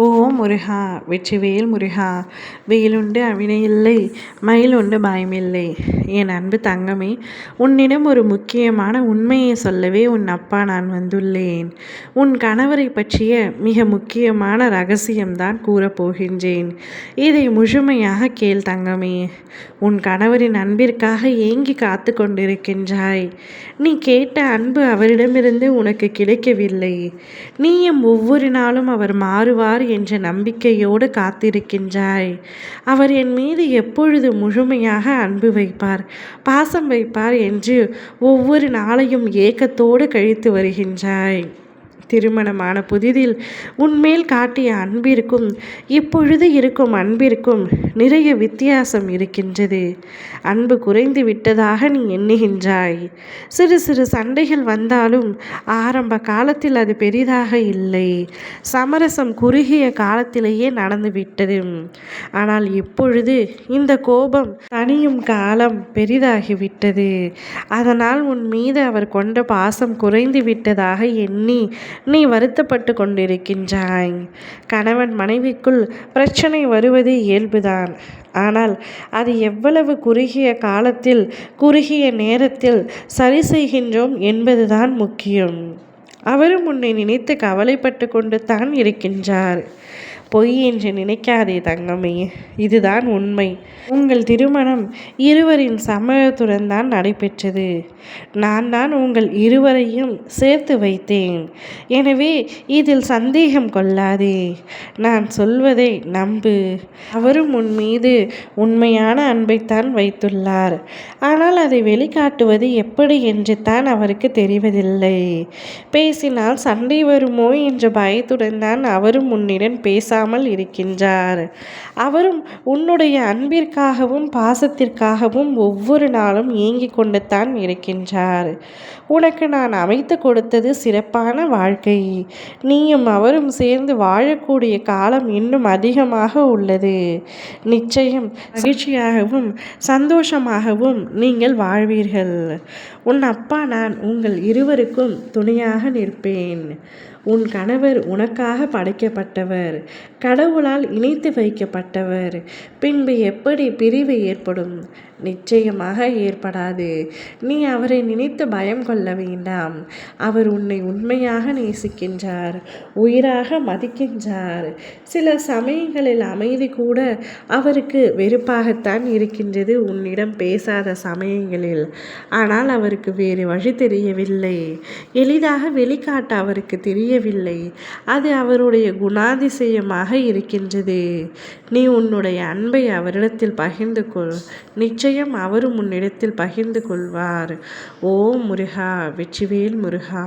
ஓ முருகா வெற்றிவேல் முருகா இல்லை மயில் மயிலுண்டு பயமில்லை என் அன்பு தங்கமே உன்னிடம் ஒரு முக்கியமான உண்மையை சொல்லவே உன் அப்பா நான் வந்துள்ளேன். உன் கணவரை பற்றிய மிக முக்கியமான ரகசியம்தான் கூறப்போகின்றேன் இதை முழுமையாக கேள் தங்கமே உன் கணவரின் அன்பிற்காக ஏங்கி காத்து கொண்டிருக்கின்றாய். நீ கேட்ட அன்பு அவரிடமிருந்து உனக்கு கிடைக்கவில்லை. நீயும் ஒவ்வொரு நாளும் அவர் மாறுவார் என்ற நம்பிக்கையோடு காத்திருக்கின்றாய். அவர் என் மீது எப்பொழுது முழுமையாக அன்பு வைப்பார்? பாசம் வைப்பார் என்று ஒவ்வொரு நாளையும் ஏக்கத்தோடு கழித்து வருகின்றாய். திருமணமான புதிதில் உன்மேல் காட்டிய அன்பிற்கும் இப்பொழுது இருக்கும் அன்பிற்கும் நிறைய வித்தியாசம் இருக்கின்றது. அன்பு குறைந்து விட்டதாக நீ எண்ணுகின்றாய். சிறு சிறு சண்டைகள் வந்தாலும் ஆரம்ப காலத்தில் அது பெரிதாக இல்லை. சமரசம் குறுகிய காலத்திலேயே நடந்துவிட்டது ஆனால் இப்பொழுது இந்த கோபம் தனியும் காலம் பெரிதாகிவிட்டது அதனால் உன் மீது அவர் கொண்ட பாசம் குறைந்து விட்டதாக எண்ணி நீ வருத்தப்பட்டு கொண்டிருக்கின்றாய். கணவன் மனைவிக்குள் பிரச்சனை வருவது இயல்புதான். ஆனால் அது எவ்வளவு குறுகிய காலத்தில் குறுகிய நேரத்தில் சரி செய்கின்றோம் என்பதுதான் முக்கியம். அவரும் உன்னை நினைத்து கவலைப்பட்டு கொண்டு தான் இருக்கின்றார். பொய் என்று நினைக்காதே தங்கமே இதுதான் உண்மை. உங்கள் திருமணம் இருவரின் சம்மதத்துடன் தான் நடைபெற்றது. நான் தான் உங்கள் இருவரையும் சேர்த்து வைத்தேன். எனவே இதில் சந்தேகம் கொள்ளாதே. நான் சொல்வதை நம்பு. அவரும் உன் மீது உண்மையான அன்பைத்தான் வைத்துள்ளார். ஆனால் அதை வெளிக்காட்டுவது எப்படி என்று தான் அவருக்கு தெரிவதில்லை. பேசினால் சண்டை வருமோ என்ற பயத்துடன் தான் அவரும் உன்னிடம் பேச இல்லாமல் இருக்கின்றார். அவரும் உன்னுடைய அன்பிற்காகவும் பாசத்திற்காகவும் ஒவ்வொரு நாளும் ஏங்கி கொண்டு தான் இருக்கின்றார். உனக்கு நான் அமைத்து கொடுத்தது சிறப்பான வாழ்க்கை. நீயும் அவரும் சேர்ந்து வாழக்கூடிய காலம் இன்னும் அதிகமாக உள்ளது. நிச்சயம் மகிழ்ச்சியாகவும் சந்தோஷமாகவும் நீங்கள் வாழ்வீர்கள். உன் அப்பா நான் உங்கள் இருவருக்கும் துணையாக நிற்பேன். உன் கணவர் உனக்காக படைக்கப்பட்டவர். கடவுளால் இணைத்து வைக்கப்பட்டவர். பின்பு எப்படி பிரிவு ஏற்படும்? நிச்சயமாக ஏற்படாது. நீ அவரை நினைத்து பயம் கொள்ள வேண்டாம். அவர் உன்னை உண்மையாக நேசிக்கின்றார் உயிராக மதிக்கின்றார். சில சமயங்களில் அமைதி கூட அவருக்கு வெறுப்பாகத்தான் இருக்கின்றது உன்னிடம் பேசாத சமயங்களில். ஆனால் அவருக்கு வேறு வழி தெரியவில்லை. எளிதாக வெளிக்காட்ட அவருக்கு தெரியவில்லை. அது அவருடைய குணாதிசயமாக இருக்கின்றது. நீ உன்னுடைய அன்பை அவரிடத்தில் பகிர்ந்து கொள். நிச்சயம் அவரும் உன்னிடத்தில் பகிர்ந்து கொள்வார். ஓ முருகா வெற்றிவேல் முருகா.